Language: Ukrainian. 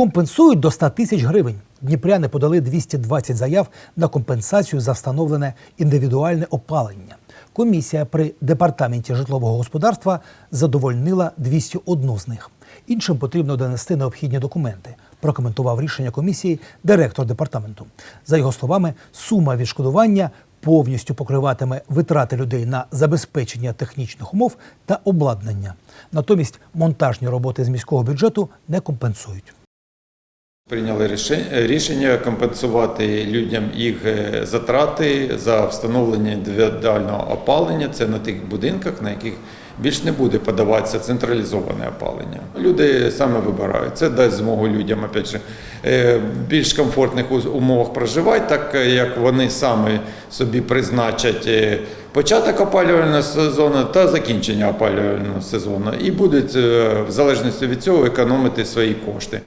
Компенсують до 100 тисяч гривень. Дніпряни подали 220 заяв на компенсацію за встановлене індивідуальне опалення. Комісія при департаменті житлового господарства задовольнила 201 з них. Іншим потрібно донести необхідні документи. Прокоментував рішення комісії директор департаменту. За його словами, сума відшкодування повністю покриватиме витрати людей на забезпечення технічних умов та обладнання. Натомість монтажні роботи з міського бюджету не компенсують. Прийняли рішення компенсувати людям їх е, затрати за встановлення індивідуального опалення. Це на тих будинках, на яких більш не буде подаватися централізоване опалення. Люди саме вибирають. Це дасть змогу людям опять же, е, більш комфортних умовах проживати, так е, як вони саме собі призначать початок опалювального сезону та закінчення опалювального сезону, і будуть в залежності від цього економити свої кошти.